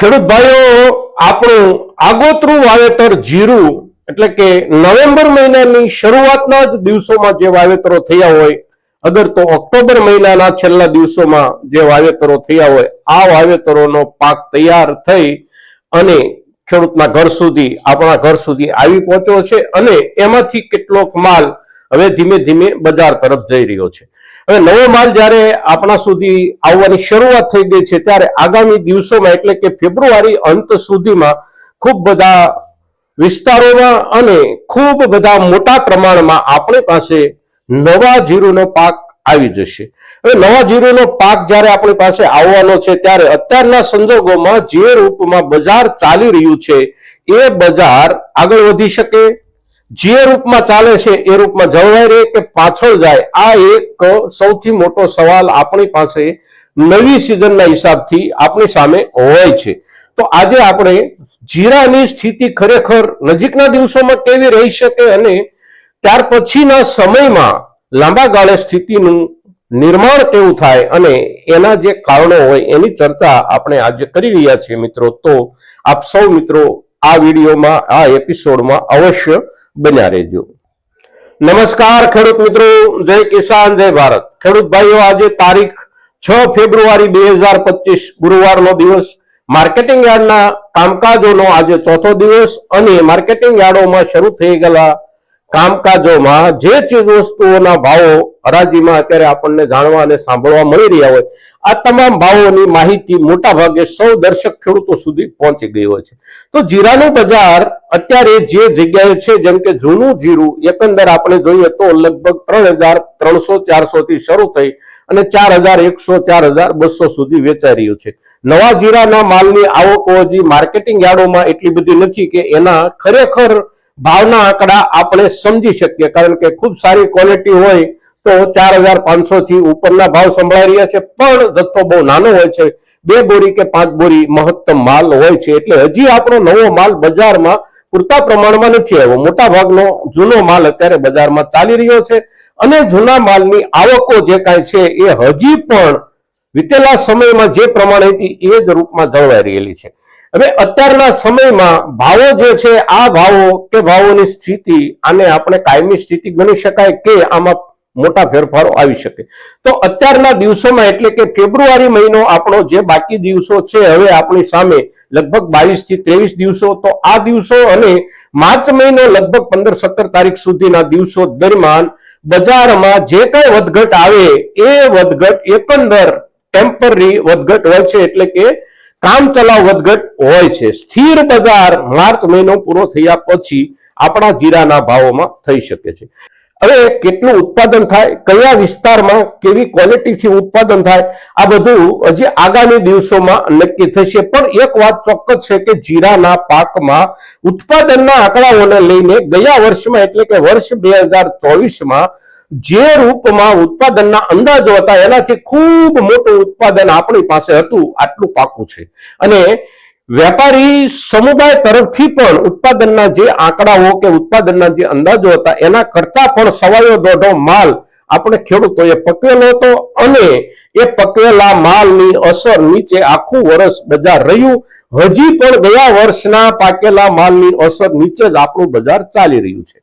ખેડૂત ભાઈઓ આપણું આગોતરું વાવેતર જીરું, એટલે કે નવેમ્બર મહિનાની શરૂઆતના જ દિવસોમાં જે વાવેતરો થયા હોય, અગર તો ઓક્ટોબર મહિનાના છેલ્લા દિવસોમાં જે વાવેતરો થયા હોય, આ વાવેતરોનો પાક તૈયાર થઈ અને ખેડૂતના ઘર સુધી, આપણા ઘર સુધી આવી પહોંચ્યો છે અને એમાંથી કેટલોક માલ હવે ધીમે ધીમે બજાર તરફ જઈ રહ્યો છે. હવે નવો માલ જ્યારે આપણા સુધી આવવાની શરૂઆત થઈ ગઈ છે, ત્યારે આગામી દિવસોમાં, એટલે કે ફેબ્રુઆરી અંત સુધીમાં, ખૂબ બધા વિસ્તારોમાં અને ખૂબ બધા મોટા પ્રમાણમાં આપણી પાસે નવા જીરુનો પાક આવી જશે. હવે નવા જીરુનો પાક જ્યારે આપણી પાસે આવવાનો છે, ત્યારે અત્યારના સંજોગોમાં જે રૂપમાં બજાર ચાલી રહ્યું છે, એ બજાર આગળ વધી શકે જે રૂપમાં ચાલે છે એ રૂપમાં જળવાઈ રહે કે પાછળ જાય, આ એક સૌથી મોટો સવાલ આપણી પાસે નવી સિઝનના હિસાબથી આપણી સામે હોય છે. તો આજે આપણે જીરાની સ્થિતિ ખરેખર નજીકના દિવસોમાં કેવી રહી શકે અને ત્યાર પછીના સમયમાં લાંબા ગાળે સ્થિતિનું નિર્માણ કેવું થાય અને એના જે કારણો હોય એની ચર્ચા આપણે આજે કરી રહ્યા છીએ મિત્રો. તો આપ સૌ મિત્રો આ વિડીયોમાં, આ એપિસોડમાં અવશ્ય બન્યા રહેજો. નમસ્કાર ખેડૂત મિત્રો, જય કિસાન, જય ભારત. ખેડૂત ભાઈઓ, આજે તારીખ છ ફેબ્રુઆરી બે હજાર પચીસ, ગુરુવારનો દિવસ. માર્કેટિંગ યાર્ડના કામકાજોનો આજે ચોથો દિવસ અને માર્કેટિંગ યાર્ડોમાં શરૂ થઈ ગયેલા કામકાજોમાં જે ચીજ વસ્તુઓના ભાવો હરાજીમાં અત્યારે આપણને જાણવા અને સાંભળવા મળી રહ્યા હોય, આ તમામ ભાવોની માહિતી મોટા ભાગે સૌ દર્શક ખેડૂતો સુધી પહોંચી ગઈ હોય છે. તો જીરાનું બજાર અત્યારે જે જગ્યાએ છે, જેમ કે જૂનું જીરું, એકંદર આપણે જોઈએ તો લગભગ ત્રણ હજાર ત્રણસો ચારસો થી શરૂ થઈ અને ચાર હજાર એકસો ચાર હજાર બસો સુધી વેચાઈ રહ્યું છે. નવા જીરાના માલની આવકો હજી માર્કેટિંગ યાર્ડોમાં એટલી બધી નથી કે એના ખરેખર ભાવના આંકડા આપણે સમજી શકીએ, કારણ કે ખૂબ સારી ક્વોલિટી હોય તો ચાર હજાર પાંચસો થી ઉપરના ભાવ સંભળાઈ રહ્યા છે, પણ જથ્થો બહુ નાનો હોય છે. બે બોરી કે પાંચ બોરી મહત્તમ માલ હોય છે, એટલે હજી આપણો નવો માલ બજારમાં પૂરતા પ્રમાણમાં નથી આવ્યો. મોટા ભાગનો જૂનો માલ અત્યારે બજારમાં ચાલી રહ્યો છે અને જૂના માલની આવકો જે કાંઈ છે એ હજી પણ વીતેલા સમયમાં જે પ્રમાણે હતી એ જ રૂપમાં જળવાઈ રહેલી છે. હવે અત્યારના સમયમાં ભાવો જે છે, આ ભાવો કે ભાવોની સ્થિતિ આને આપણે કાયમી સ્થિતિ ગણી શકાય કે આમાં મોટા ફેરફારો આવી શકે. તો અત્યારના દિવસોમાં એટલે કે ફેબ્રુઆરી મહિનો આપણો જે બાકી દિવસો છે, હવે આપણી સામે લગભગ બાવીસથી ત્રેવીસ દિવસો. તો આ દિવસો અને માર્ચ મહિનો લગભગ પંદર સત્તર તારીખ સુધીના દિવસો દરમિયાન બજારમાં જે કઈ વધઘટ આવે, એ વધઘટ એકંદર ટેમ્પરરી વધઘટ હોય છે, એટલે કે કામ ચલાવ વધઘટ હોય છે. સ્થિર બજાર માર્ચ મહિનો પૂરો થયા પછી આપણા જીરાના ભાવોમાં થઈ શકે છે. હવે કેટલું ઉત્પાદન થાય, કયા વિસ્તારમાં કેવી ક્વોલિટીથી ઉત્પાદન થાય, આ બધું હજી આગામી દિવસોમાં નક્કી થશે. પણ એક વાત ચોક્કસ છે કે જીરાના પાકમાં ઉત્પાદનના આંકડાઓને લઈને ગયા વર્ષમાં એટલે કે વર્ષ બે હજાર ચોવીસમાં જે રૂપમાં ઉત્પાદનના અંદાજો હતા, એનાથી ખૂબ મોટું ઉત્પાદન આપણી પાસે હતું, આટલું પાકું છે. અને વેપારી સમુદાય તરફથી પણ ઉત્પાદનના જે આંકડાઓ કે ઉત્પાદનના જે અંદાજો હતા, એના કરતા પણ સવાયો દોઢો માલ આપણે ખેડૂતોએ પકવેલો હતો અને એ પકવેલા માલની અસર નીચે આખું વર્ષ બજાર રહ્યું. હજી પણ ગયા વર્ષના પાકેલા માલની અસર નીચે જ આપણું બજાર ચાલી રહ્યું છે.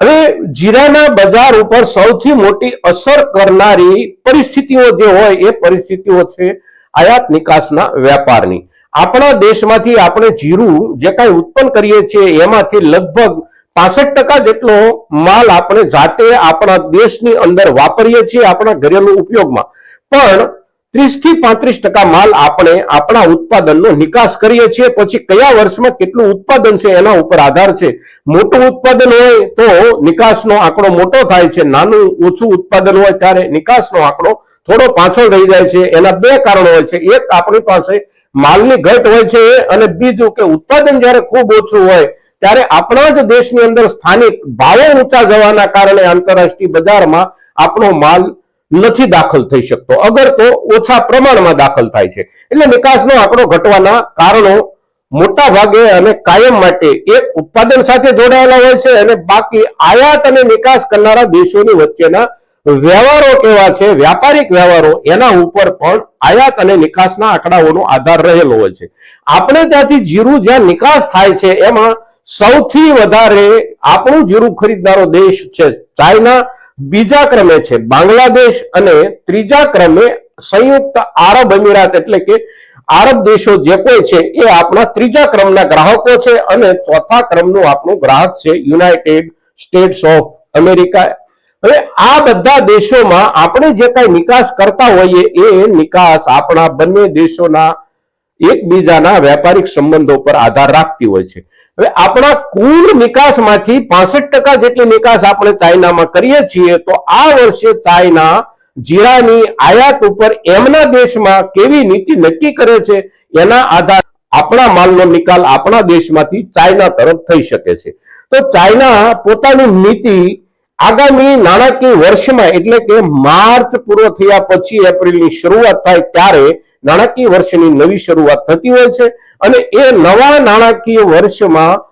હવે જીરાના બજાર ઉપર સૌથી મોટી અસર કરનારી પરિસ્થિતિઓ જે હોય એ પરિસ્થિતિઓ છે આયાત નિકાસના વેપારની આપણા દેશમાંથી આપણે જીરું જે કાંઈ ઉત્પન્ન કરીએ છીએ એમાંથી લગભગ પાસઠ ટકા જેટલો માલ આપણે જાતે આપણા દેશની અંદર વાપરીએ છીએ આપણા ઘરેલું ઉપયોગમાં. પણ ત્રીસથી પાંત્રીસ ટકા માલ આપણે આપણા ઉત્પાદનનો નિકાસ કરીએ છીએ. પછી કયા વર્ષમાં કેટલું ઉત્પાદન છે એના ઉપર આધાર છે. મોટું ઉત્પાદન હોય તો નિકાસનો આંકડો મોટો થાય છે. નાનું, ઓછું ઉત્પાદન હોય ત્યારે નિકાસનો આંકડો થોડો પાછળ રહી જાય છે. એના બે કારણો હોય છે. એક આપણી પાસે માલની ઘટ હોય છે અને બીજું કે ઉત્પાદન જ્યારે ખૂબ ઓછું હોય ત્યારે આપણા જ દેશની અંદર સ્થાનિક ભાવો ઊંચા જવાના કારણે આંતરરાષ્ટ્રીય બજારમાં આપણો માલ નથી દાખલ થઈ શકતો. અગર તો ઓછા પ્રમાણમાં દાખલ થાય છે. એટલે નિકાસનો આંકડો ઘટવાના કારણો મોટા ભાગે અને કાયમ માટે એક ઉત્પાદન સાથે જોડાયેલા હોય છે અને બાકી આયાત અને નિકાસ કરનારા દેશોની વચ્ચેના વ્યવહારો કેવા છે, વ્યાપારિક વ્યવહારો, એના ઉપર પણ આયાત અને નિકાસના આંકડાઓનો આધાર રહેલો હોય છે. આપણે ત્યાંથી જીરું જ્યાં નિકાસ થાય છે, એમાં સૌથી વધારે આપણું જીરું ખરીદનારો દેશ છે ચાઇના બીજા ક્રમે છે, બાંગ્લાદેશ અને ત્રીજા ક્રમે સંયુક્ત આરબ અમીરાત એટલે કે આરબ દેશો જે કોઈ છે એ આપણા ત્રીજા ક્રમના ગ્રાહકો છે અને ચોથા ક્રમનું આપણું ગ્રાહક છે, યુનાઇટેડ સ્ટેટ્સ ઓફ અમેરિકા. હવે આ બધા દેશોમાં આપણે જે કાંઈ નિકાસ કરતા હોઈએ એ નિકાસ આપણા બંને દેશોના એકબીજાના વેપારિક સંબંધો પર આધાર રાખતી હોય છે. હવે આપણા કુલ નિકાસમાંથી પાસઠ ટકા જેટલી નિકાસ આપણે ચાઇનામાં કરીએ છીએ, તો આ વર્ષે ચાઇના જીરાની આયાત ઉપર એમના દેશમાં કેવી નીતિ નક્કી કરે છે, એના આધાર આપણા માલનો નિકાલ આપણા દેશમાંથી ચાઇના તરફ થઈ શકે છે. તો ચાઇના પોતાની નીતિ આગામી નાણાકીય વર્ષમાં, એટલે કે માર્ચ પૂરો થયા પછી એપ્રિલની શરૂઆત થાય ત્યારે નાણાકીય વર્ષની નવી શરૂઆત થતી હોય છે અને એ નવા નાણાકીય વર્ષમાં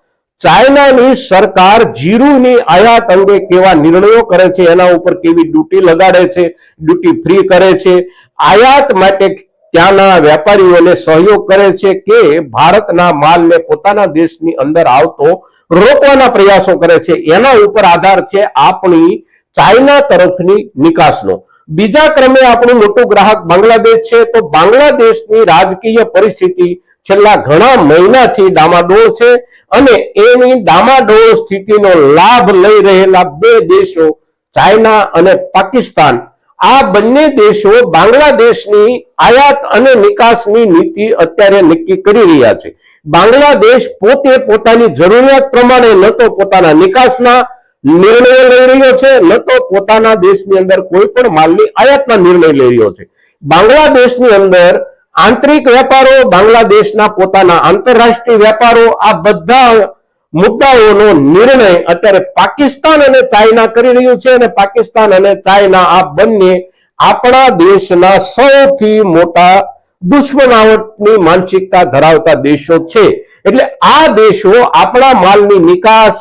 ચાઇનાની સરકાર જીરુની આયાત અંગે કેવા નિર્ણયો કરે છે, એના ઉપર કેવી ડ્યુટી લગાડે છે, ડ્યુટી ફ્રી કરે છે, આયાત માટે ત્યાંના વેપારીઓને સહયોગ કરે છે કે ભારતના માલને પોતાના દેશની અંદર આવતો રોકવાના પ્રયાસો કરે છે. એના ઉપર આધાર છે આપણી ચાઇના તરફની નિકાસનો. બીજા ક્રમે આપણું મોટું ગ્રાહક બાંગ્લાદેશ છે, તો બાંગ્લાદેશની રાજકીય પરિસ્થિતિ છેલ્લા ઘણા મહિનાથી ડામાડોળ છે અને એની ડામાડોળ સ્થિતિનો લાભ લઈ રહેલા બે દેશો, ચાઇના અને પાકિસ્તાન. આ બંને દેશો બાંગ્લાદેશની આયાત અને નિકાસની નીતિ અત્યારે નક્કી કરી રહ્યા છે. બાંગ્લાદેશ પોતે પોતાની જરૂરિયાત પ્રમાણે ન તો પોતાના નિકાસના નિર્ણયો લઈ રહ્યો છે, ન તો પોતાના દેશની અંદર કોઈ પણ માલની આયાતના નિર્ણય લઈ રહ્યો છે. બાંગ્લાદેશની અંદર આંતરિક વેપારો, બાંગ્લાદેશના પોતાના આંતરરાષ્ટ્રીય વેપારો, આ બધા મુદ્દાઓનો નિર્ણય અત્યારે પાકિસ્તાન અને ચાઇના કરી રહ્યું છે અને પાકિસ્તાન અને ચાઇના આ બંને આપણા દેશના સૌથી મોટા દુશ્મનાવટની માનસિકતા ધરાવતા દેશો છે. એટલે આ દેશો આપણા માલની નિકાસ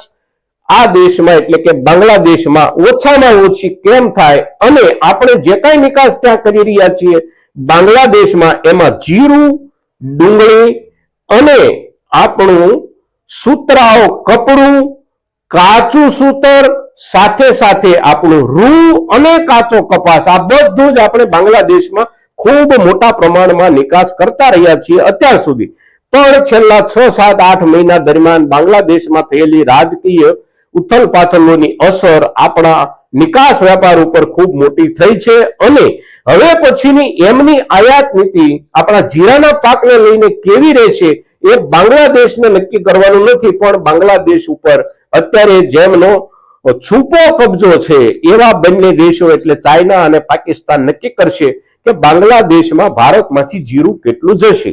આ દેશમાં એટલે કે બાંગ્લાદેશમાં ઓછામાં ઓછી કેમ થાય અને આપણે જે કાંઈ નિકાસ ત્યાં કરી રહ્યા છીએ, બાંગ્લાદેશમાં એમાં જીરું, ડુંગળી અને આપણું સૂતરાઓ કપડું, કાચું સૂતર, સાથે સાથે આપણું રૂ અને કાચો કપાસ, આ બધું જ આપણે બાંગ્લાદેશમાં ખૂબ મોટા પ્રમાણમાં નિકાસ કરતા રહ્યા છીએ અત્યાર સુધી. પણ છેલ્લા છ, સાત, આઠ મહિના દરમિયાન બાંગ્લાદેશમાં થયેલી રાજકીય ઉથલ પાથલોની અસર આપણા નિકાસ વેપાર ઉપર ખૂબ મોટી થઈ છે અને હવે પછીની એમની આયાત નીતિ આપણા જીરાના પાકને લઈને કેવી રહેશે એ બાંગ્લાદેશને નક્કી કરવાનું નથી, પણ બાંગ્લાદેશ ઉપર અત્યારે જેમનો છૂપો કબજો છે, એવા બંને દેશો એટલે ચાઇના અને પાકિસ્તાન નક્કી કરશે કે બાંગ્લાદેશમાં ભારતમાંથી જીરું કેટલું જશે.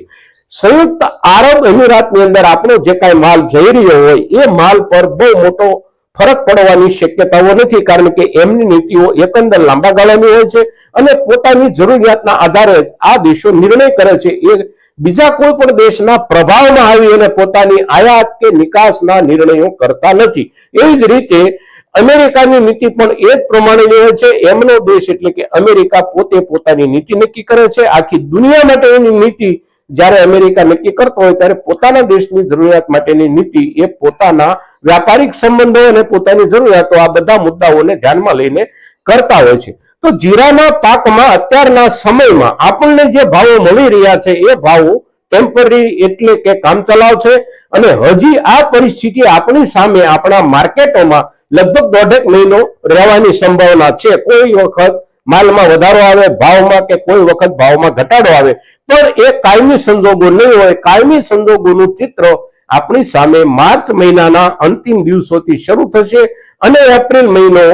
સંયુક્ત આરબ અમીરાતની અંદર આપણો જે કાંઈ માલ જઈ રહ્યો હોય, એ માલ પર બહુ મોટો ફરક પડવાની શક્યતાઓ નથી, કારણ કે એમની નીતિઓ એકંદર લાંબા ગાળાની હોય છે અને પોતાની જરૂરિયાતના આધારે આ દેશો નિર્ણય કરે છે. એ બીજા કોઈ પણ દેશના પ્રભાવમાં આવી અને પોતાની આયાત કે નિકાસના નિર્ણયો કરતા નથી. એવી જ રીતે અમેરિકાની નીતિ પણ એ જ પ્રમાણેની હોય છે. એમનો દેશ એટલે કે અમેરિકા પોતે પોતાની નીતિ નક્કી કરે છે. આખી દુનિયા માટે એની નીતિ જ્યારે અમેરિકા નક્કી કરતો હોય ત્યારે પોતાના દેશની જરૂરિયાત માટેની નીતિ એ પોતાના વ્યાપારિક સંબંધો અને પોતાની જરૂરિયાતો આ બધા મુદ્દાઓને ધ્યાનમાં લઈને કરતા હોય છે. તો જીરાના પાકમાં અત્યારના સમયમાં આપણને જે ભાવો મળી રહ્યા છે એ ભાવો ટેમ્પરરી એટલે કે કામચલાવ છે અને હજી આ પરિસ્થિતિ આપણી સામે આપણા માર્કેટોમાં લગભગ દોઢેક મહિનો રહેવાની સંભાવના છે. કોઈ વખત માલમાં વધારો આવે, ભાવમાં કે કોઈ વખત ભાવમાં ઘટાડો આવે, પણ એ કાયમી સંજોગો નહીં હોય. કાયમી સંજોગોનું ચિત્ર આપણી સામે માર્ચ મહિનાના અંતિમ દિવસોથી શરૂ થશે અને એપ્રિલ મહિનો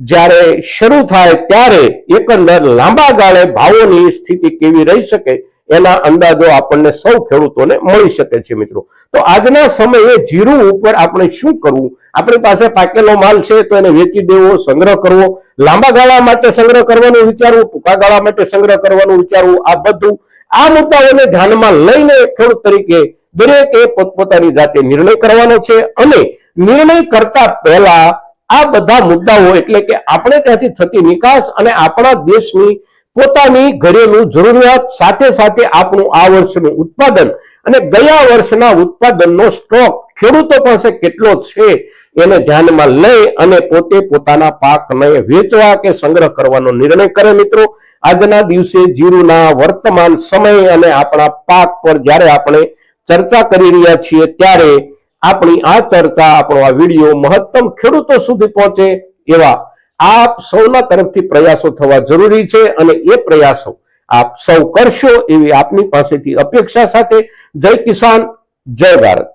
જ્યારે શરૂ થાય ત્યારે એકંદર લાંબા ગાળે ભાવોની સ્થિતિ કેવી રહી શકે એના અંદાજો આપણને સૌ ખેડૂતોને મળી શકે છે મિત્રો. તો આજના સમયે જીરું ઉપર આપણે શું કરવું? આપણી પાસે પાકેલો માલ છે તો એને વેચી દેવો, સંગ્રહ કરવો. લાંબા ગાળા માટે સંગ્રહ કરવાનું વિચારવું ટૂંકા ગાળા માટે સંગ્રહ કરવાનું વિચારવું આ બધું આ મુદ્દાઓને ધ્યાનમાં લઈને ખેડૂત તરીકે દરેકે પોતપોતાની જાતે નિર્ણય કરવાનો છે અને નિર્ણય કરતા પહેલા આ બધા મુદ્દાઓ એટલે કે આપણે ત્યાંથી થતી નિકાસ અને આપણા દેશની પોતાની ઘરેલું જરૂરિયાત સાથે સાથે આપણું આ વર્ષનું ઉત્પાદન અને ગયા વર્ષના ઉત્પાદનનો સ્ટોક ખેડૂતો પાસે કેટલો છે એને ધ્યાનમાં લઈ અને પોતે પોતાના પાકને વેચવા કે સંગ્રહ કરવાનો નિર્ણય કરે મિત્રો. આજના દિવસે જીરુના વર્તમાન સમય અને આપણા પાક પર જ્યારે આપણે ચર્ચા કરી રહ્યા છીએ ત્યારે આપણી આ ચર્ચા, આપણો આ વીડિયો મહત્તમ ખેડૂતો સુધી પહોંચે એવા આપ સૌના તરફથી પ્રયાસો થવા જરૂરી છે અને એ પ્રયાસો આપ સૌ કરશો એવી આપની પાસેથી અપેક્ષા સાથે જય કિસાન જય ભારત.